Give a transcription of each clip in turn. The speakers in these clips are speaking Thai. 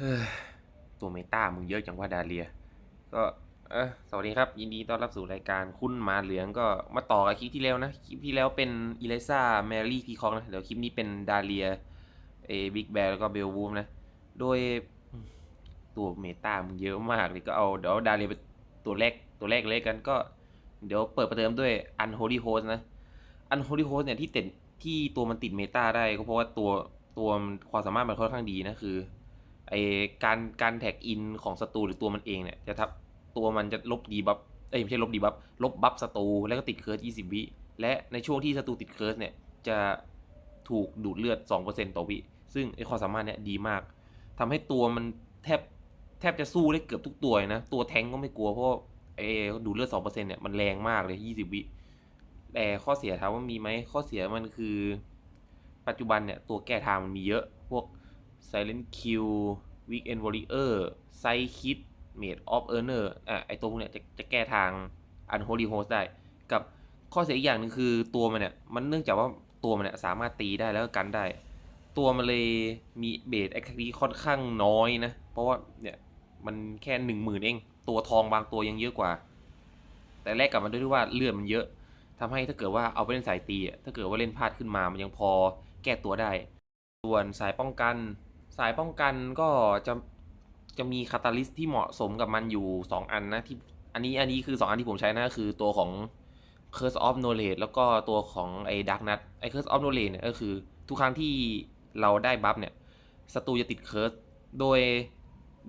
เฮ้ยตัวเมตามึงเยอะจังว่าดาเลีย ก็เออสวัสดีครับ ยินดีต้อนรับสู่รายการคุณหมาเหลืองก็มาต่อกับคลิปที่แล้วนะ คลิปที่แล้วเป็นอีเลซ่าแมรี่พีคองนะ เดี๋ยวคลิปนี้เป็นดาเลียเอบิ๊กแบร์แล้วก็เบลวูมนะ โดยตัวเมตามึงเยอะมากเลยก็เอาเดี๋ยวดาเลียเป็นตัวแรกตัวแรกเลยกันก็ เดี๋ยวเปิดประเดิมด้วย Unholy Host นะ Unholy Host เนี่ยที่ติดที่ตัวมันติดเมตาได้ก็เพราะว่าตัวตัวความสามารถมันค่อนข้างดีนะคือ ไอการการแท็กอินของศัตรูหรือตัวมันเองเนี่ยจะทับตัวมันจะลบดีบัฟเอ้ยไม่ใช่ลบดีบัฟลบบัฟศัตรูแล้วก็ติดเคิร์ส20วิและในช่วงที่ศัตรูติดเคิร์สเนี่ยจะถูกดูดเลือด 2%ต่อวิ ซึ่งไอความสามารถเนี่ยดีมากทำให้ตัวมันแทบแทบจะสู้ได้เกือบทุกตัวนะ ตัวแทงก็ไม่กลัวเพราะไอดูดเลือด 2%เนี่ยมันแรงมากเลย 20 วิ แต่ข้อเสียถามว่ามีไหมข้อเสียมันคือ ปัจจุบันเนี่ยตัวแก้ทางมันมีเยอะ พวก Silent Q Weekend Warrior Psychic Made of Earner อะไอตัวพวกเนี้ยจะจะแก้ทาง Unholy Host ได้ กับข้อเสียอีกอย่างหนึ่งคือตัวมันเนี่ย มันเนื่องจากว่าตัวมันเนี่ยสามารถตีได้แล้วก็กันได้ ตัวมันเลยมีเบสแอคทีค่อนข้างน้อยนะ เพราะว่าเนี่ยมันแค่หนึ่งหมื่นเอง ตัวทองบางตัวยังเยอะกว่า แต่แลกกลับมันด้วยที่ว่าเลือดมันเยอะทำให้ถ้าเกิดว่าเอาไปเล่นสายตีอะถ้าเกิดว่าเล่นพลาดขึ้นมามันยังพอแก้ตัวได้ ส่วนสายป้องกัน สายป้องกันก็จะจะมีคาตาลิสที่เหมาะสมกับมันอยู่ 2 อันนะที่อันนี้อันนี้คือ 2 อันที่ผมใช้นะคือตัวของ Curse of Knowledge แล้วก็ตัวของไอ้ Dark Nut ไอ้ Curse of Knowledge เนี่ยก็คือทุกครั้งที่เราได้บัฟเนี่ยศัตรูจะติดเคิร์สโดย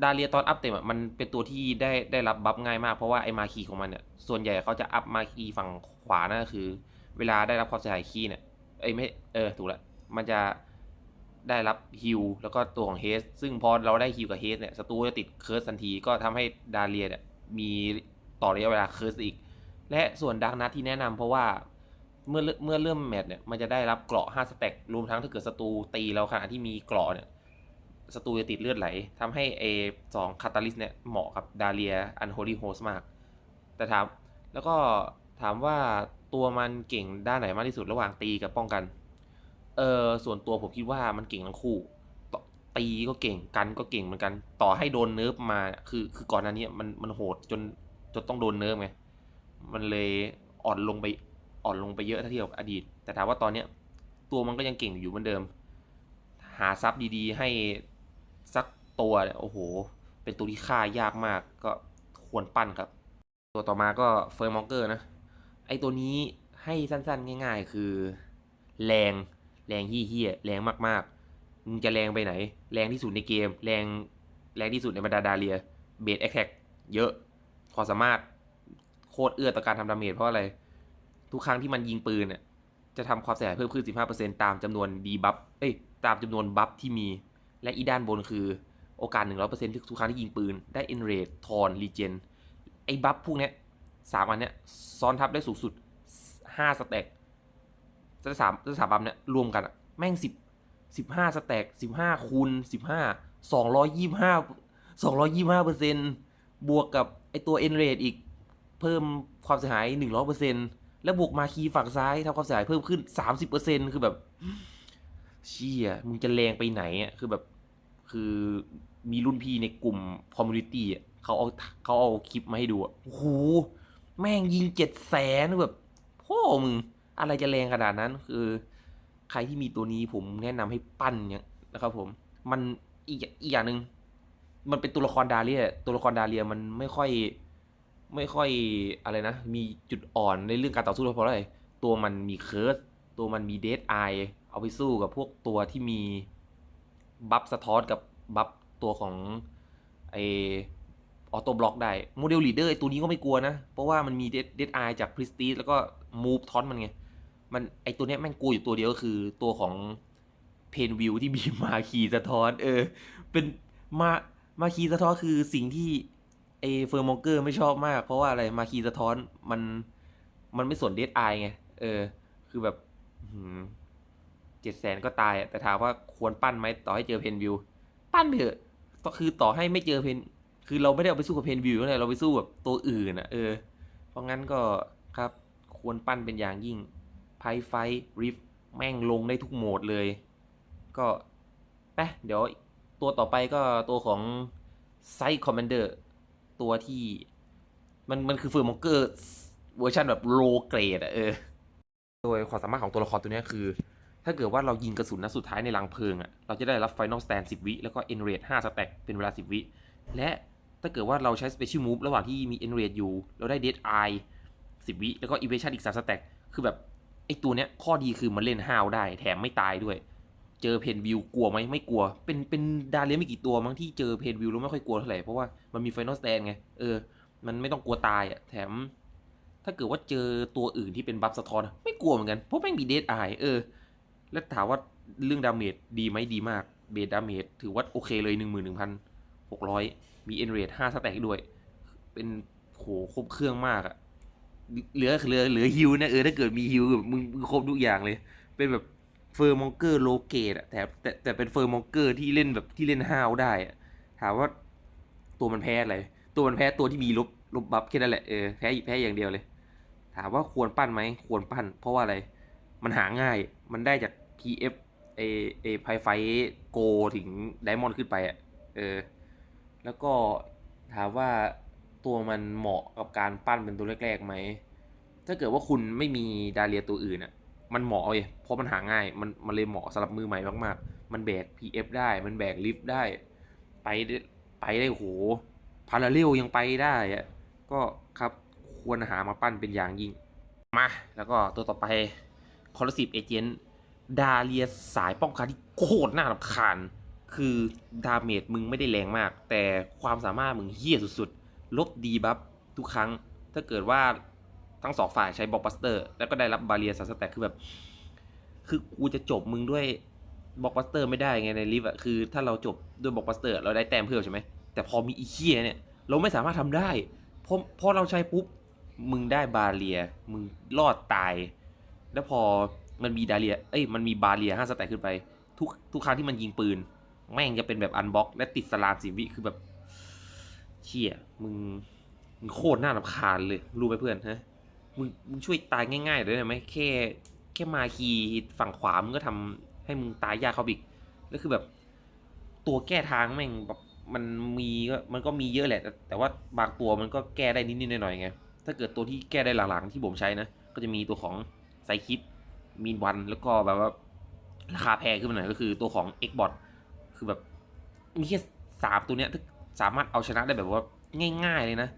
ดาเรียตอนอัพเต็มอะมันเป็นตัวที่ได้ได้รับบัฟง่ายมากเพราะว่าไอ้มาคีของมันเนี่ยส่วนใหญ่เขาจะอัพมาคีฝั่งขวานะก็คือ เวลาได้รับความเสียหายคีย์เนี่ยเอ้ยไม่เออถูกแล้วมันจะ ได้รับฮิลแล้วก็ตัวของเฮสซึ่งพอเราได้ฮิลกับเฮสเนี่ยศัตรูจะติดเคิร์สทันทีก็ทำให้ดาเรียเนี่ยมีต่อระยะเวลาเคิร์สอีก และส่วนดักนัทที่แนะนำเพราะว่าเมื่อเมื่อเริ่มแมตช์เนี่ยมันจะได้รับเกราะ5สแต็กรวมทั้งถ้าเกิดศัตรูตีเราขณะที่มีเกราะเนี่ยศัตรูจะติดเลือดไหลทำให้เอสองคาตาลิสเนี่ยเหมาะกับดาเรียอันโฮลี่โฮสมาก แต่ถามแล้วก็ถามว่าตัวมันเก่งด้านไหนมากที่สุดระหว่างตีกับป้องกัน เออส่วนตัวผมคิดว่ามันเก่งทั้งคู่ตีก็เก่งกันก็เก่งเหมือนกัน ต่อให้โดนเนิร์ฟมาคือคือก่อนหน้านี้มันมันโหดจนจนต้องโดนเนิร์ฟไงมันเลยอ่อนลงไปอ่อนลงไปเยอะถ้าเทียบกับอดีต แต่ถามว่าตอนเนี้ยตัวมันก็ยังเก่งอยู่เหมือนเดิม หาซับดีๆ ให้สักตัวโอ้โห เป็นตัวที่ฆ่ายากมากก็ควรปั้นครับ ตัวต่อมาก็เฟิร์มองเกอร์นะ ไอตัวนี้ให้สั้นๆ ง่าย ๆ คือ แรง แรงเฮี้ยๆแรงมากๆมึงจะแรงไปไหน แรงที่สุดในเกม แรงแรงที่สุดในบรรดาดาเรียเบสแอคแท็กเยอะความสามารถโคตรเอื้อต่อการทำดาเมจเพราะอะไร ทุกครั้งที่มันยิงปืนเนี่ยจะทำความเสียหายเพิ่มขึ้น 15%ตามจำนวนดีบัฟเอ้ยตามจำนวนบัฟที่มี และอีด้านบนคือโอกาส 100%ทุกครั้งที่ยิงปืน ได้เอนเรททอนรีเจนไอ้บัฟพวกเนี้ยสามอันเนี้ยซ้อนทับได้สูงสุด 5สแต็ก สามจะสาบัฟเนี้ยรวมกันอะแม่งสิบสิบห้าสแต็กสิบห้าคูณสิบห้าสองร้อยยี่ห้าสองร้อยยี่ห้าเปอร์เซ็นบวกกับไอตัวเอ็นเรทอีกเพิ่มความเสียหายหนึ่งร้อยเปอร์เซ็นแล้วบวกมาคีฝั่งซ้ายทำความเสียหายเพิ่มขึ้นสามสิบเปอร์เซ็นคือแบบ เชี่ยมึงจะแรงไปไหนอะคือแบบคือมีรุ่นพี่ในกลุ่มคอมมูนิตี้อะเขาเอาเขาเอาคลิปมาให้ดูอะโอ้โหแม่งยิงเจ็ดแสนแบบพ่อมึง อะไรจะแรงขนาดนั้น คือ ใครที่มีตัวนี้ผมแนะนำให้ปั้นเนี่ยนะครับ ผม มันอีกอีกอย่างหนึ่งมันเป็นตัวละครดาเลียตัวละครดาเลียมันไม่ค่อย ไม่ค่อยอะไรนะ มีจุดอ่อนในเรื่องการต่อสู้เพราะอะไรตัวมันมีเคิร์สตัวมันมีเดดไอเอาไปสู้กับพวกตัวที่มีบัฟสะท้อนกับบัฟตัวของไอออโต้บล็อกได้โมเดลลีเดอร์ตัวนี้ก็ไม่กลัวนะ เพราะว่ามันมีเดดไอจากพริสตีแล้วก็มูฟทอนมันไง มันไอตัวเนี้ยแม่งกลัวอยู่ตัวเดียวก็คือตัวของเพนวิวที่มีมาคีสะท้อน เออ เป็นมามาคีสะท้อนคือสิ่งที่ไอเฟอร์มองเกอร์ไม่ชอบมาก เพราะว่าอะไรมาคีสะท้อนมันมันไม่สนเดดไอไง เออ คือแบบเจ็ดแสนก็ตาย แต่ถามว่าควรปั้นไหมต่อให้เจอเพนวิว ปั้นเถอะก็คือต่อให้ไม่เจอเพน คือเราไม่ได้เอาไปสู้กับเพนวิวเลยเราไปสู้แบบตัวอื่นอะเออ เพราะงั้นก็ครับควรปั้นเป็นอย่างยิ่ง ไพไฟริฟแม่งลงได้ทุกโหมดเลย ก็ไปเดี๋ยวตัวต่อไปก็ตัวของไซคอมมานเดอร์ตัวที่มันมันคือเฟอร์มองเกอร์เวอร์ชันแบบโลเกรดอะเออ โดยความสามารถของตัวละครตัวนี้คือ ถ้าเกิดว่าเรายิงกระสุนนัดสุดท้ายในรังเพลิงอะเราจะได้รับ Final Stand 10วิ แล้วก็ e n r a t e 5สแต็กเป็นเวลา10วิ และถ้าเกิดว่าเราใช้ Special Move ระหว่างที่มี e n r a t e อยู่ เราได้ Dead Eye 10วิ แล้วก็ Evasion อีก3สแต็กคือแบบ ไอตัวเนี้ยข้อดีคือมันเล่นห้าวได้ แถมไม่ตายด้วย เจอเพนวิวกลัวไหมไม่กลัว เป็นเป็นดาเลียไม่กี่ตัวมั้งที่เจอเพนวิวแล้วไม่ค่อยกลัวเท่าไหร่เพราะว่ามันมี Final Stand ไงเออ มันไม่ต้องกลัวตายอะแถม ถ้าเกิดว่าเจอตัวอื่นที่เป็นบัฟสะท้อนไม่กลัวเหมือนกันเพราะแม่งมีเดดไอเออ แล้วถามว่าเรื่องดาเมจดีไหมดีมากเบสดาเมจถือว่าโอเคเลยหนึ่งหมื่นหนึ่งพันหกร้อยมีเอ็นเรทห้าสแต็กด้วย เป็นโหครบเครื่องมากอะ เหลือเหลือเหลือฮิวนะเออถ้าเกิดมีฮิวแบบมึงมึงครบทุกอย่างเลย เป็นแบบเฟอร์มองเกอร์โลเกตอะแต่แต่แต่เป็นเฟอร์มองเกอร์ที่เล่นแบบที่เล่นห้าวได้อะถามว่าตัวมันแพ้อะไร ตัวมันแพ้ตัวที่มีลบลบบัฟแค่นั้นแหละเออแพ้แพ้อย่างเดียวเลย ถามว่าควรปั้นไหมควรปั้น เพราะว่าอะไร มันหาง่ายมันได้จาก PF เอเอไพไฟโกถึงไดมอนด์ขึ้นไปอะเออ แล้วก็ถามว่า ตัวมันเหมาะกับการปั้นเป็นตัวแรกๆไหม ถ้าเกิดว่าคุณไม่มีดาเรียตัวอื่นอะมันเหมาะเว้ยเพราะมันหาง่าย มันมันเลยเหมาะสำหรับมือใหม่มากๆ มันแบก PF ได้ มันแบกลิฟต์ได้ ไปได้ไปได้โหพาราเรลยังไปได้อะก็ครับควรหามาปั้นเป็นอย่างยิ่ง มา แล้วก็ตัวต่อไปคอร์สิบเอเจนต์ดาเลียสายป้องกันที่โคตรน่ารำคาญ คือดาเมจมึงไม่ได้แรงมาก แต่ความสามารถมึงเฮี้ยสุด ลบดีบัฟทุกครั้ง ถ้าเกิดว่าทั้งสองฝ่ายใช้บล็อกบัสเตอร์ แล้วก็ได้รับบาเรียสสแต็กคือแบบ คือกูจะจบมึงด้วยบล็อกบัสเตอร์ไม่ได้ไงในลิฟต์อะคือ ถ้าเราจบด้วยบล็อกบัสเตอร์ เราได้แต้มเพิ่มใช่ไหมแต่พอมีอีเคียเนี่ย เราไม่สามารถทำได้เพราะพอเราใช้ปุ๊บ มึงได้บาเรีย มึงรอดตาย แล้วพอมันมีดาเรีย เอ้ย มันมีบาเรียห้าสแต็กขึ้นไป ทุกทุกครั้งที่มันยิงปืน แม่งจะเป็นแบบอันบล็อก และติดสลามสิวิคือแบบ เชี่ยมึงมึงโคตรน่ารำคาญเลย รู้ไหมเพื่อนฮะมึงมึงช่วยตายง่ายๆเลยได้ไหมแค่แค่มาคีฝั่งขวามึงก็ทำให้มึงตายยากเขาอีกแล้วคือแบบ ตัวแก้ทางแม่งแบบมันมีก็มันก็มีเยอะแหละแต่แต่ว่าบางตัวมันก็แก้ได้นิดๆหน่อยๆไงถ้าเกิดตัวที่แก้ได้หลังๆที่ผมใช้นะ ก็จะมีตัวของไซคิดมีนวันแล้วก็แบบว่าราคาแพงขึ้นมาหน่อยก็คือตัวของ x b o t คือแบบมีแค่สามตัวเนี้ยถ้า สามารถเอาชนะได้แบบว่าง่ายๆเลยนะ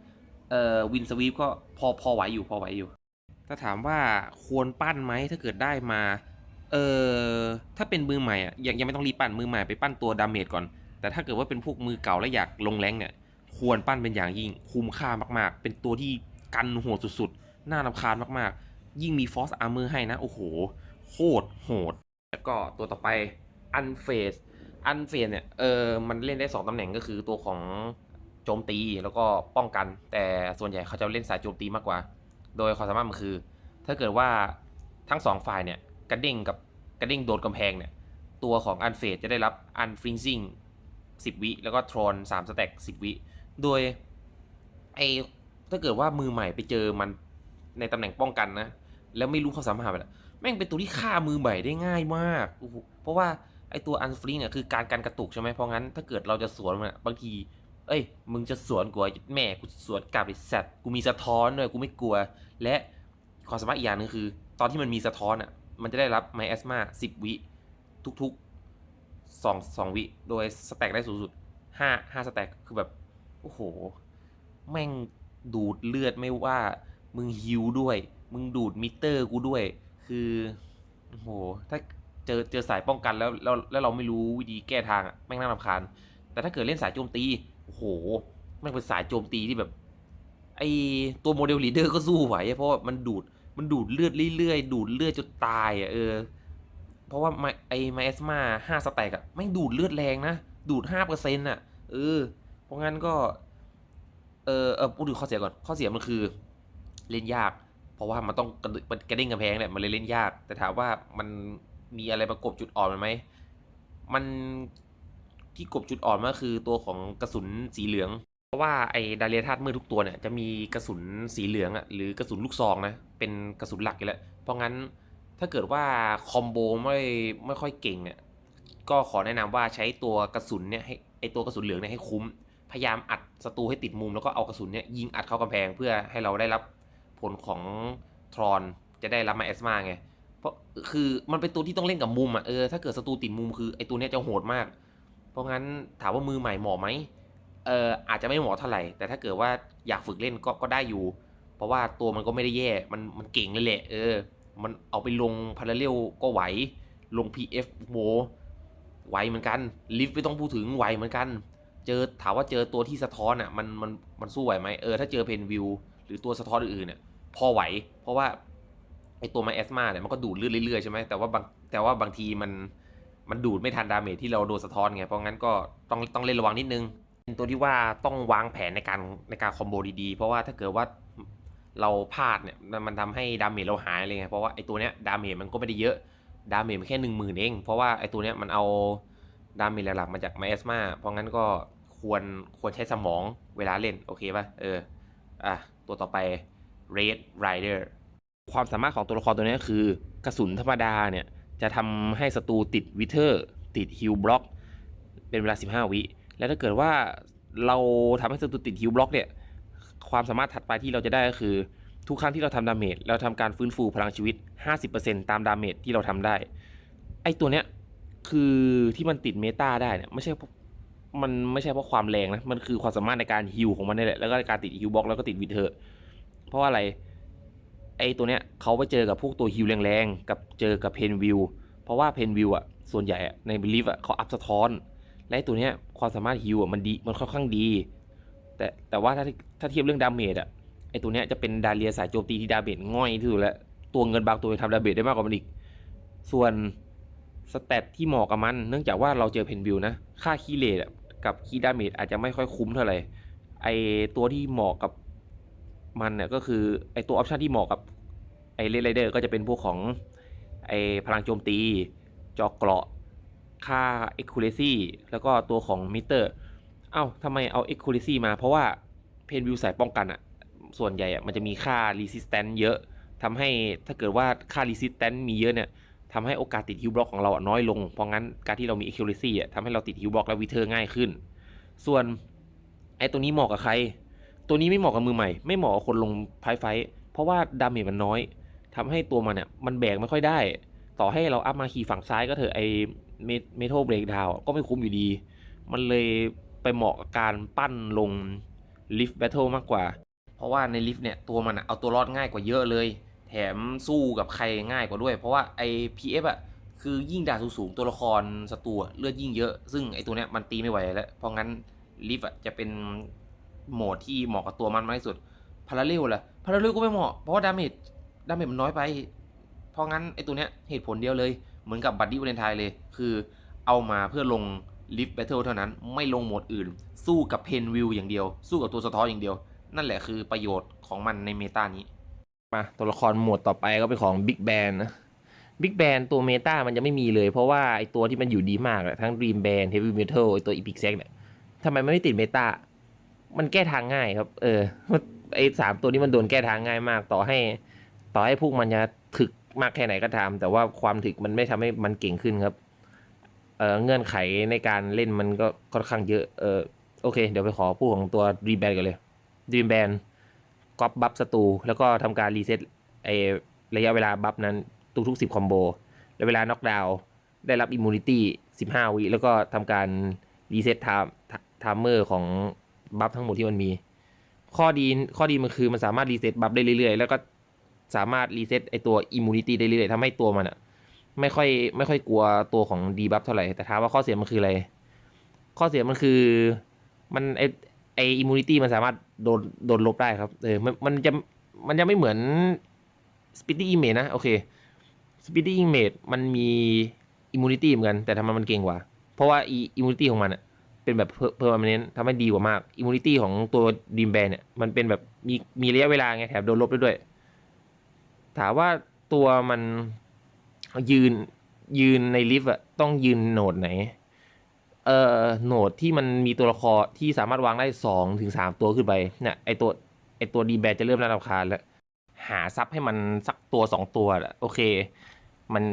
เอ่อวินสวีปก็พอพอไหวอยู่พอไหวอยู่ ถ้าถามว่าควรปั้นไหมถ้าเกิดได้มา เออถ้าเป็นมือใหม่อะยังยังไม่ต้องรีปั้นมือใหม่ไปปั้นตัวดาเมจก่อน แต่ถ้าเกิดว่าเป็นพวกมือเก่าแล้วอยากลงแรงเนี่ยควรปั้นเป็นอย่างยิ่งคุ้มค่ามากๆ เป็นตัวที่กันโหดสุดๆ น่ารำคาญมากๆ ยิ่งมีฟอสอาร์เมอร์ให้นะ โอ้โห โคตรโหด แล้วก็ตัวต่อไปอันเฟส อันเฟสเนี่ยเออมันเล่นได้ 2ตำแหน่งก็คือตัวของโจมตีแล้วก็ป้องกัน แต่ส่วนใหญ่เขาจะเล่นสายโจมตีมากกว่า โดยความสามารถมันคือ ถ้าเกิดว่าทั้งสองฝ่ายเนี่ยกระเด้งกับกระเด้งโดนกำแพงเนี่ยตัวของอันเฟสจะได้รับอันฟริงซิ่ง10 วิแล้วก็ทรอน3สแต็ก10 วิ โดยไอถ้าเกิดว่ามือใหม่ไปเจอมันในตำแหน่งป้องกันนะ แล้วไม่รู้ความสามารถไปแล้วแม่งเป็นตัวที่ฆ่ามือใหม่ได้ง่ายมากโอ้โหเพราะว่า ไอตัวอันฟริงเนี่ยคือการการกระตุกใช่ไหมเพราะงั้นถ้าเกิดเราจะสวนมันบางที เอ้ย มึงจะสวนกูแม่กูสวนกลับไอ้สัตว์กูมีสะท้อนด้วยกูไม่กลัว และความสามารถอีกอย่างนึงคือ ตอนที่มันมีสะท้อนอะมันจะได้รับไมแอสมาสิบวิทุกๆสองสองวิ โดยสแต็กได้สูงสุดห้าห้าสแต็กคือแบบ โอ้โห แม่งดูดเลือดไม่ว่า มึงฮิวด้วย มึงดูดมิเตอร์กูด้วย คือ โอ้โห ถ้า เจอเจอสายป้องกันแล้วแล้วแล้วเราไม่รู้วิธีแก้ทางอะแม่งน่ารำคาญ แต่ถ้าเกิดเล่นสายโจมตีโอ้โหแม่งเป็นสายโจมตีที่แบบไอตัวโมเดลลีเดอร์ก็สู้ไหวเพราะว่ามันดูดมันดูดเลือดเรื่อยๆดูดเลือดจนตายอะเออเพราะว่าไมไอไมเอสมาห้าสแต็กอะไม่งดูดเลือดแรงนะดูดห้าเปอร์เซ็นต์อะเออเพราะงั้นก็เออเออพูดถึงข้อเสียก่อนข้อเสียมันคือเล่นยาก เพราะว่ามันต้องกระดึมันกระเด้งกระแพงเนี่ยมันเลยเล่นยาก แต่ถามว่ามัน มีอะไรประกบจุดอ่อนมันไหม มันที่กบจุดอ่อนก็คือตัวของกระสุนสีเหลือง เพราะว่าไอ้ดาเรียธาตุมืดทุกตัวเนี่ยจะมีกระสุนสีเหลืองอะหรือกระสุนลูกซองนะเป็นกระสุนหลักอยู่แล้ว เพราะงั้นถ้าเกิดว่าคอมโบไม่ไม่ค่อยเก่งเนี่ยก็ขอแนะนำว่าใช้ตัวกระสุนเนี่ยให้ไอตัวกระสุนเหลืองเนี่ยให้คุ้ม พยายามอัดศัตรูให้ติดมุมแล้วก็เอากระสุนเนี่ยยิงอัดเข้ากำแพงเพื่อให้เราได้รับผลของทรอนจะได้รับมาแอสมาไง เพราะคือมันเป็นตัวที่ต้องเล่นกับมุมอะเออถ้าเกิดศัตรูติดมุมคือไอตัวเนี้ยจะโหดมาก เพราะงั้นถามว่ามือใหม่เหมาะไหมเอออาจจะไม่เหมาะเท่าไหร่ แต่ถ้าเกิดว่าอยากฝึกเล่นก็ก็ได้อยู่ เพราะว่าตัวมันก็ไม่ได้แย่มันมันเก่งเลยแหละเออ มันเอาไปลงพาราเรลก็ไหวลง PF โมไหวเหมือนกันลิฟต์ไม่ต้องพูดถึงไหวเหมือนกัน เจอถามว่าเจอตัวที่สะท้อนอะมันมันมันสู้ไหวไหมเออถ้าเจอเพนวิวหรือตัวสะท้อนอื่นๆเนี่ยพอไหว เพราะว่า ไอตัวไมแอสมาเนี่ยมันก็ดูดเลือดเรื่อยๆใช่ไหมแต่ว่าบางแต่ว่าบางทีมันมันดูดไม่ทันดาเมจที่เราโดนสะท้อนไงเพราะงั้นก็ต้องต้องเล่นระวังนิดนึงเป็นตัวที่ว่าต้องวางแผนในการในการคอมโบดีๆ เพราะว่าถ้าเกิดว่าเราพลาดเนี่ยมันมันทำให้ดาเมจเราหายเลยไงเพราะว่าไอตัวเนี้ยดาเมจมันก็ไม่ได้เยอะดาเมจมันแค่หนึ่งหมื่นเอง เพราะว่าไอตัวเนี้ยมันเอาดาเมจหลักๆมาจากไมแอสมาเพราะงั้นก็ควรควรใช้สมองเวลาเล่นโอเคป่ะเอออะตัวต่อไป Red Rider ความสามารถของตัวละครตัวนี้คือกระสุนธรรมดาเนี่ย จะทำให้ศัตรูติดวิเทอร์ ติดฮิลบล็อก เป็นเวลา 15 วิ แล้วถ้าเกิดว่าเราทำให้ศัตรูติดฮิลบล็อกเนี่ย ความสามารถถัดไปที่เราจะได้ก็คือ ทุกครั้งที่เราทำดาเมจเราทำการฟื้นฟูพลังชีวิต 50%ตามดาเมจที่เราทำได้ ไอตัวเนี้ยคือที่มันติดเมตาได้เนี่ยไม่ใช่เพราะมันไม่ใช่เพราะความแรงนะ มันคือความสามารถในการฮิลของมันนี่แหละ แล้วก็การติดฮิลบล็อกแล้วก็ติดวิเทอร์ เพราะว่าอะไร ไอตัวเนี้ยเขาไปเจอกับพวกตัวฮิลแรงๆ กับเจอกับเพนวิว เพราะว่าเพนวิวอะส่วนใหญ่ในบิลิฟอะเขาอัพสะท้อน และตัวเนี้ยความสามารถฮิวอะมันดีมันค่อนข้างดี แต่แต่ว่าถ้าถ้าเทียบเรื่องดาเมจอะไอตัวเนี้ยจะเป็นดาเลียสายโจมตีที่ดาเมจง่อยที่สุดแล้ว ตัวเงินบางตัวทำดาเมจได้มากกว่ามันอีก ส่วนสเตตที่เหมาะกับมัน เนื่องจากว่าเราเจอเพนวิวนะ ค่าคีเลตกับคีดาเมจอาจจะไม่ค่อยคุ้มเท่าไหร่ไอตัวที่เหมาะกับ มันเนี่ยก็คือไอตัวออปชันที่เหมาะกับไอเลดไรเดอร์ก็จะเป็นพวกของไอพลังโจมตี จอเกราะ ค่า accuracy แล้วก็ตัวของมิเตอร์ เอ้าทำไมเอา accuracy มาเพราะว่าเพนวิวสายป้องกันอะส่วนใหญ่อะมันจะมีค่า resistance เยอะทำให้ถ้าเกิดว่าค่า resistance มีเยอะเนี่ยทำให้โอกาสติดฮิวบล็อกของเราอะน้อยลง เพราะงั้นการที่เรามี accuracy อะทำให้เราติดฮิวบล็อกและวิเทอร์ง่ายขึ้น ส่วนไอ้ตัวนี้เหมาะกับใคร ตัวนี้ไม่เหมาะกับมือใหม่ ไม่เหมาะกับคนลงไพไฟ เพราะว่าดาเมจมันน้อยทำให้ตัวมันเนี่ยมันแบกไม่ค่อยได้ ต่อให้เราอัพมาขี่ฝั่งซ้ายก็เถอะไอเมทัลเบรกดาวก็ไม่คุ้มอยู่ดี มันเลยไปเหมาะกับการปั้นลงลิฟต์แบทเทิลมากกว่า เพราะว่าในลิฟต์เนี่ยตัวมันเอาตัวรอดง่ายกว่าเยอะเลย แถมสู้กับใครง่ายกว่าด้วย เพราะว่าไอ PF อะคือยิ่งดาสูงๆตัวละครศัตรูอะเลือดยิ่งเยอะ ซึ่งไอตัวเนี้ยมันตีไม่ไหวแล้ว เพราะงั้นลิฟต์อะจะเป็น โหมดที่เหมาะกับตัวมันมากที่สุดพาราเรลล่ะพาราเรลก็ไม่เหมาะเพราะว่าดาเมจดาเมจมันน้อยไป เพราะงั้นไอตัวเนี้ยเหตุผลเดียวเลย เหมือนกับบัดดี้วาเลนไทน์เลย คือเอามาเพื่อลงลิฟต์แบทเทิลเท่านั้นไม่ลงโหมดอื่น สู้กับเพนวิวอย่างเดียว สู้กับตัวสะท้อนอย่างเดียว นั่นแหละคือประโยชน์ของมันในเมตานี้ มาตัวละครหมวดต่อไปก็เป็นของบิ๊กแบนนะบิ๊กแบนตัวเมตามันจะไม่มีเลย เพราะว่าไอตัวที่มันอยู่ดีมากอะทั้ง Dream Band Heavy Metal ไอตัว Epic Sack เนี่ยทำไมมันไม่ติดเมตา มันแก้ทางง่ายครับ เออไอสามตัวนี้มันโดนแก้ทางง่ายมาก ต่อให้ ต่อให้พวกมันจะถึกมากแค่ไหนก็ตาม แต่ว่าความถึกมันไม่ทำให้มันเก่งขึ้นครับ เออเงื่อนไขในการเล่นมันก็ค่อนข้างเยอะเออโอเค เดี๋ยวไปขอพูดของตัว Dream Band กันเลย Dream Band ก๊อปบัฟศัตรูแล้วก็ทำการรีเซ็ตไอระยะเวลาบัฟนั้นทุกๆ10คอมโบแล้วเวลาน็อกดาวน์ได้รับอิมมูนิตี้15 วิแล้วก็ทำการรีเซ็ตไทม์ไทม์เมอร์ของ บัฟทั้งหมดที่มันมี ข้อดีข้อดีมันคือมันสามารถรีเซ็ตบัฟได้เรื่อยๆ แล้วก็สามารถรีเซ็ตไอตัวอิมมูนิตี้ได้เรื่อยๆทำให้ตัวมันอะไม่ค่อยไม่ค่อยกลัวตัวของดีบัฟเท่าไหร่ แต่ถามว่าข้อเสียมันคืออะไร ข้อเสียมันคือมันไอไออิมมูนิตี้มันสามารถโดนโดนลบได้ครับเออมันมันจะมันจะไม่เหมือนสปิตตี้อิมเมจนะโอเคสปิตตี้อิมเมจมันมีอิมมูนิตี้เหมือนกัน แต่ทำไมมันเก่งกว่า เพราะว่าอิมมูนิตี้ของมันอะ เป็นแบบเพอร์มานนทำให้ดีกว่ามากอิมมูนิตี้ของตัวดีมแบนเนี่ย มันเป็นแบบมีมีระยะเวลาไงแถมโดนลบได้ด้วย ถามว่าตัวมันยืนยืนในลิฟต์อะต้องยืนโหนดไหน เอ่อโหนดที่มันมีตัวละครที่สามารถวางได้สองถึงสามตัวขึ้นไปเนี่ยไอตัวไอตัวดีแบนจะเริ่มน่ารำคาญแล้ว หาซับให้มันสักตัวสองตัวละโอเค มัน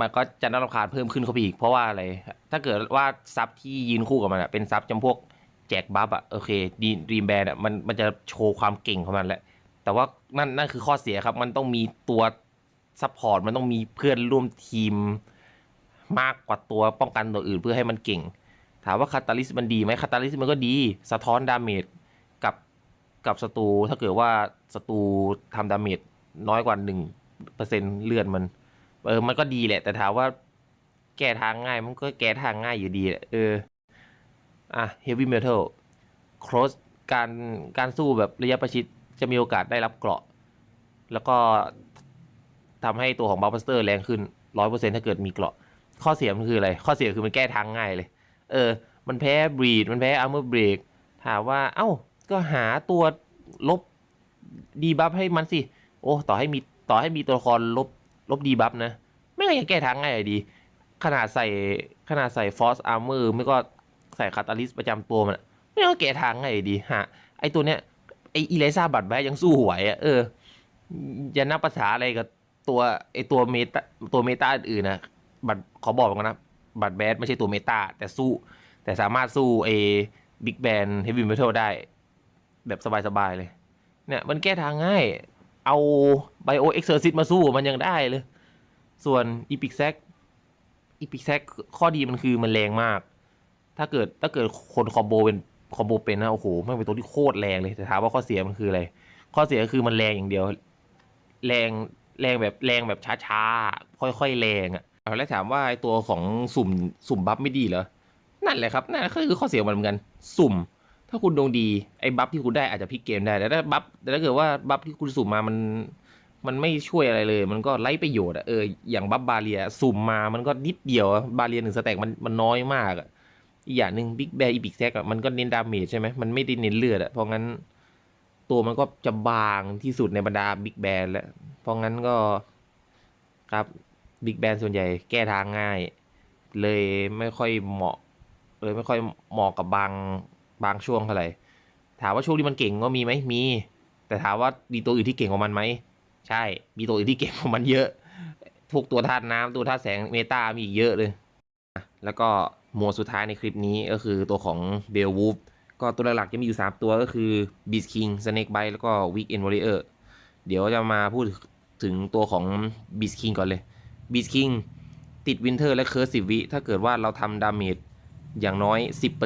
มันก็จะน่ารำคาญเพิ่มขึ้นเข้าไปอีก เพราะว่าอะไร ถ้าเกิดว่าซับที่ยืนคู่กับมันอะเป็นซับจำพวกแจกบัฟอะโอเคดีดีมแบนอะมันมันจะโชว์ความเก่งของมันแหละ แต่ว่านั่นนั่นคือข้อเสียครับ มันต้องมีตัวซัพพอร์ตมันต้องมีเพื่อนร่วมทีมมากกว่าตัวป้องกันตัวอื่นเพื่อให้มันเก่ง ถามว่าคาตาลิสมันดีไหมคาตาลิสมันก็ดีสะท้อนดาเมจกับกับศัตรูถ้าเกิดว่าศัตรูทำดาเมจน้อยกว่าหนึ่งเปอร์เซ็นเลือดมัน เออ มันก็ดีแหละ แต่ถามว่าแก้ทางง่าย มันก็แก้ทางง่ายอยู่ดีแหละ เออ อะ heavy metal cross การการสู้แบบระยะประชิดจะมีโอกาสได้รับเกราะ แล้วก็ทำให้ตัวของบัฟเฟอร์แรงขึ้นร้อยเปอร์เซ็นถ้าเกิดมีเกราะ ข้อเสียมันคืออะไร ข้อเสียคือมันแก้ทางง่ายเลย เออ มันแพ้บรีด มันแพ้อาร์เมอร์เบรก ถามว่า เอ้า ก็หาตัวลบดีบัฟให้มันสิ โอ้ ต่อให้มี ต่อให้มีตัวละครลบ ลบดีบัฟนะ ไม่ก็ยังแก้ทางง่ายดี ขนาดใส่ขนาดใส่ฟอสอาร์เมอร์ไม่ก็ใส่คาตาลิสประจำตัวมันไม่ก็แก้ทางง่ายดีฮะไอตัวเนี้ยไออีเลซ่าบัตแบยังสู้ไหวอะเอออย่านับภาษาอะไรกับตัวไอตัวเมตาตัวเมตาอื่นๆนะบัตรขอบอกก่อนนะบัตแบดไม่ใช่ตัวเมตาแต่สู้ แต่สามารถสู้เอบิ๊กแบนเฮฟวี่เมทัลได้ แบบสบายๆเลย เนี่ยมันแก้ทางง่าย เอาไบโอเอ็กเซอร์ซิตมาสู้มันยังได้เลย ส่วนอีพิกแซกอีพิกแซกข้อดีมันคือมันแรงมาก ถ้าเกิดถ้าเกิดคนคอมโบเป็นคอมโบเป็นนะโอ้โหมันเป็นตัวที่โคตรแรงเลยแต่ถามว่าข้อเสียมันคืออะไร ข้อเสียก็คือมันแรงอย่างเดียว แรงแรงแบบแรงแบบช้าๆ ค่อยๆ แรงอะ่ะแล้วถามว่าไอตัวของสุ่มสุ่มบัฟไม่ดีเหรอ นั่นแหละครับ นั่นก็คือข้อเสียมันเหมือนกัน สุ่ม ถ้าคุณดวงดีไอ้บัฟที่คุณได้อาจจะพลิกเกมได้แต่ถ้าบัฟแต่ถ้าเกิดว่าบัฟที่คุณสุ่มมามัน มันไม่ช่วยอะไรเลย มันก็ไร้ประโยชน์อะเอออย่างบัฟบาเรียสุ่มมามันก็นิดเดียวบาเรียหนึ่งสแต็กมันมันน้อยมากอะอีกอย่างหนึ่งบิ๊กแบร์อีพิกแซกอะมันก็เน้นดาเมจใช่ไหมมันไม่ได้เน้นเลือดอะเพราะงั้น ตัวมันก็จะบางที่สุดในบรรดาบิ๊กแบนแล้วเพราะงั้นก็ครับบิ๊กแบนส่วนใหญ่แก้ทางง่าย เลยไม่ค่อยเหมาะ เลยไม่ค่อยเหมาะกับบาง บางช่วงเท่าไหร่ถามว่าช่วงที่มันเก่งก็มีไหมมี แต่ถามว่ามีตัวอื่นที่เก่งกว่ามันไหมใช่ มีตัวอื่นที่เก่งกว่ามันเยอะพวกตัวธาตุน้ำตัวธาตุแสงเมตามีอีกเยอะเลยแล้วก็โหมดสุดท้ายในคลิปนี้ก็คือตัวของเบลวูฟก็ตัวหลักๆจะมีอยู่ 3 ตัวก็คือ Beast King Snake Bite แล้วก็ Weekend Warrior เดี๋ยวจะมาพูดถึงตัวของ Beast King ก่อนเลย Beast King ติด Winter และ Curse 10วิถ้าเกิดว่าเราทำดาเมจ อย่างน้อย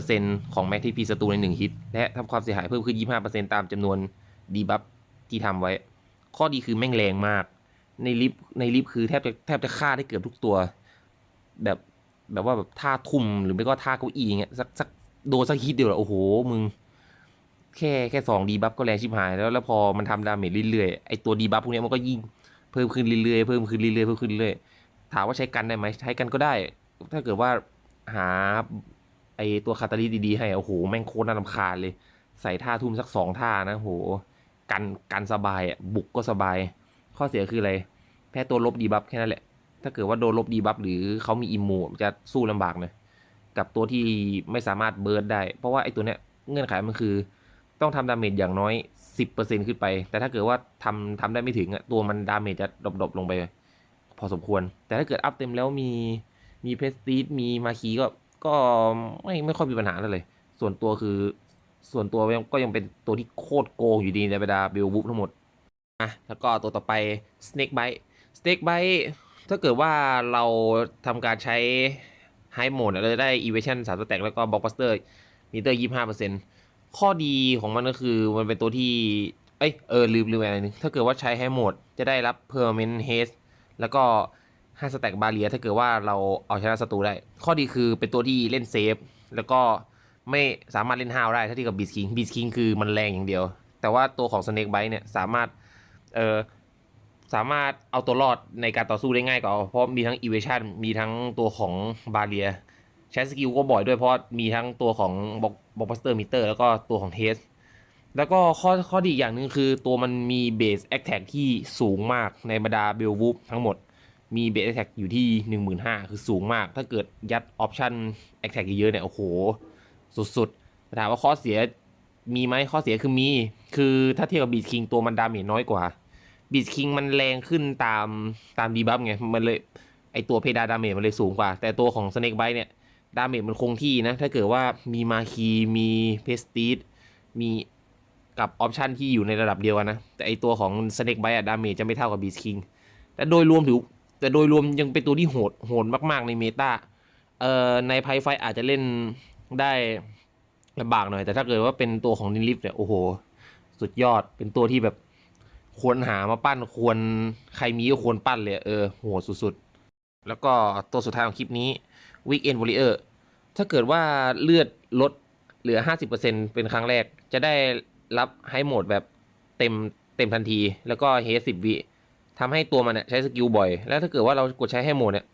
10%ของแม็กที่พีศัตรูใน 1 ฮิต และทำความเสียหายเพิ่มขึ้น 25%ตามจำนวนดีบัฟที่ทำไว้ ข้อดีคือแม่งแรงมาก ในลิฟในลิฟคือแทบจะแทบจะฆ่าได้เกือบทุกตัว แบบแบบว่าแบบท่าทุ่มหรือไม่ก็ท่าเก้าอี้เงี้ยสักสักโดนสักฮิตเดียวโอ้โหมึง แค่แค่สองดีบัฟก็แรงชิบหายแล้วแล้วพอมันทำดาเมจเรื่อยๆไอตัวดีบัฟพวกเนี้ยมันก็ยิ่งเพิ่มขึ้นเรื่อยๆเพิ่มขึ้นเรื่อยๆเพิ่มขึ้นเรื่อยๆถามว่าใช้กันได้ไหมใช้กันก็ได้ ถ้าเกิดว่าหา ไอตัวคาตาลิสดีๆให้โอ้โหแม่งโคตรน่ารำคาญเลย ใส่ท่าทุ่มสักสองท่านะโหกันกันสบายอะบุกก็สบาย ข้อเสียคืออะไร แพ้ตัวลบดีบัฟแค่นั้นแหละ ถ้าเกิดว่าโดนลบดีบัฟหรือเขามีอิมมูจะสู้ลำบากหน่ยกับตัวที่ไม่สามารถเบิร์ดได้ เพราะว่าไอ้ตัวเนี้ยเงื่อนไขมันคือ ต้องทำดาเมจอย่างน้อย 10%ขึ้นไป แต่ถ้าเกิดว่าทำทำได้ไม่ถึงอะตัวมันดาเมจจะดรอปๆลงไป พอสมควร แต่ถ้าเกิดอัพเต็มแล้วมีมีเพสตีสมีมาคีก็ ก็ไม่ไม่ค่อยมีปัญหาอะไรเลย ส่วนตัวคือ ส่วนตัวก็ยังเป็นตัวที่โคตรโกงอยู่ดีในบรรดาเบลบุ๊ทั้งหมดอะแล้วก็ตัวต่อไป Snake Bite Snake Bite ถ้าเกิดว่าเราทำการใช้ไฮโหมดเราจะได้ evasion 3สแต็กแล้วก็ blockbuster มิเตอร์25เปอร์เซ็นต์ข้อดีของมันก็คือมันเป็นตัวที่ เอ้ย เออ ลืมลืมอะไรนึงถ้าเกิดว่าใช้ไฮโหมดจะได้รับ permanent haste แล้วก็ 5สแต็กบาเรียถ้าเกิดว่าเราเอาชนะศัตรูได้ ข้อดีคือเป็นตัวที่เล่นเซฟ แล้วก็ไม่สามารถเล่นห้าวได้ถ้าทียบกับ beast king beast king คือมันแรงอย่างเดียว แต่ว่าตัวของ snake bite เนี่ยสามารถเออสามารถเอาตัวรอดในการต่อสู้ได้ง่ายกว่าเพราะมีทั้ง evasion มีทั้งตัวของบาเรียใช้สกิลก็บ่อยด้วยเพราะมีทั้งตัวของบ็อกบอกบัสเตอร์มิเตอร์แล้วก็ตัวของเทสแล้วก็ข้อข้อดีอย่างหนึ่งคือตัวมันมีเบสแอคแท็กที่สูงมากในบรรดาเบลวูฟทั้งหมด มีเบสแท็กอยู่ที่ 15,000 คือสูงมาก ถ้าเกิดยัดออปชันแอคแท็กเยอะๆเนี่ย โอ้โห สุดๆแต่ถามว่าข้อเสียมีไหมข้อเสียคือมี คือถ้าเทียบกับบีทคิงตัวมันดาเมจน้อยกว่าบีทคิงมันแรงขึ้นตามตามดีบัฟไง มันเลย ไอตัวเพดานดาเมจมันเลยสูงกว่า แต่ตัวของสเน็กไบเนี่ยดาเมจมันคงที่นะ ถ้าเกิดว่ามีมาคีมีเพสตีดมีกับออปชันที่อยู่ในระดับเดียวกันนะ แต่ไอตัวของสเน็กไบอะดาเมจจะไม่เท่ากับบีสคิงแต่โดยรวมถือ แต่โดยรวมยังเป็นตัวที่โหดโหดมาก ๆ ในเมตาเอ่อในไพไฟอาจจะเล่นได้ลำบากหน่อย แต่ถ้าเกิดว่าเป็นตัวของนิลิฟเนี่ยโอ้โห สุดยอดเป็นตัวที่แบบควรหามาปั้นควรใครมีก็ควรปั้นเลยเออโหดสุดๆ แล้วก็ตัวสุดท้ายของคลิปนี้ Weekend Warrior ถ้าเกิดว่าเลือดลดเหลือ 50%เป็นครั้งแรก จะได้รับให้โหมดแบบเต็มเต็มทันที แล้วก็เฮสิบวิ ทำให้ตัวมันเนี่ยใช้สกิลบ่อย แล้วถ้าเกิดว่าเรากดใช้ให้หมดเนี่ย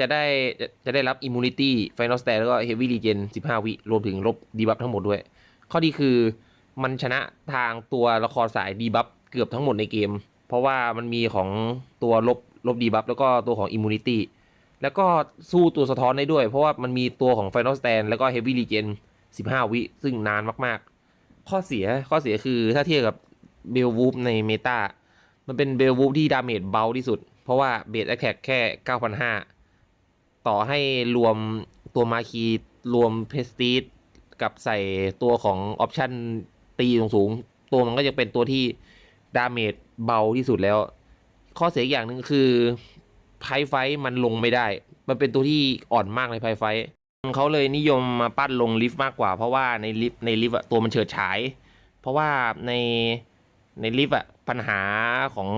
จะได้จะจะได้รับ Immunity Final Stand แล้วก็ Heavy Regen 15วิ รวมถึงลบดีบัฟทั้งหมดด้วย ข้อดีคือมันชนะทางตัวละครสายดีบัฟเกือบทั้งหมดในเกม เพราะว่ามันมีของตัวลบลบดีบัฟแล้วก็ตัวของ Immunity แล้วก็สู้ตัวสะท้อนได้ด้วย เพราะว่ามันมีตัวของ Final Stand แล้วก็ Heavy Regen 15วิ ซึ่งนานมากๆ ข้อเสียข้อเสียคือถ้าเทียบกับเบลวูฟในเมตา มันเป็นเบลวูฟที่ดาเมจเบาที่สุด เพราะว่าเบสแอคแท็กแค่ 9,500 ต่อให้รวมตัวมาคีรวมเพสตีดกับใส่ตัวของออปชันตีสูงๆ ตัวมันก็จะเป็นตัวที่ดาเมจเบาที่สุดแล้ว ข้อเสียอย่างหนึ่งคือไพไฟมันลงไม่ได้ มันเป็นตัวที่อ่อนมากในไพไฟเขาเลยนิยมมาปั้นลงลิฟต์มากกว่า เพราะว่าในลิฟต์ในลิฟต์อะตัวมันเฉิดฉาย เพราะว่าใน ในลิฟต์อะปัญหาของ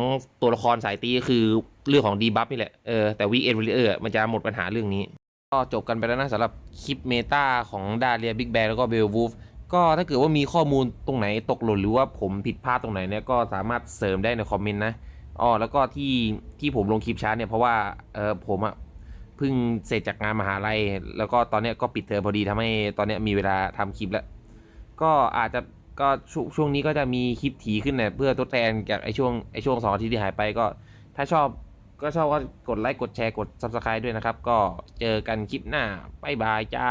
ตัวละครสายตีก็คือเรื่องของดีบัฟนี่แหละ เออแต่วีเอ็นวิลเลอร์มันจะหมดปัญหาเรื่องนี้ ก็จบกันไปแล้วนะสำหรับคลิปเมตาของดาเรียบิ๊กแบงแล้วก็เบลวูฟก็ถ้าเกิดว่ามีข้อมูลตรงไหนตกหล่นหรือว่าผมผิดพลาดตรงไหนเนี่ยก็สามารถเสริมได้ในคอมเมนต์นะอ๋อแล้วก็ที่ที่ผมลงคลิปช้าเนี่ยเพราะว่าเออผมอะเพิ่งเสร็จจากงานมหาลัย แล้วก็ตอนเนี้ยก็ปิดเทอมพอดีทำให้ตอนเนี้ยมีเวลาทำคลิปแล้ว ก็อาจจะ ก็ช่วงช่วงนี้ก็จะมีคลิปถี่ขึ้นเนี่ยเพื่อทดแทนจากไอช่วงไอช่วงสองอาทิตย์ที่หายไปก็ ถ้าชอบก็ชอบก็กดไลค์กดแชร์กด subscribe ด้วยนะครับ ก็เจอกันคลิปหน้าบ๊ายบายจ้า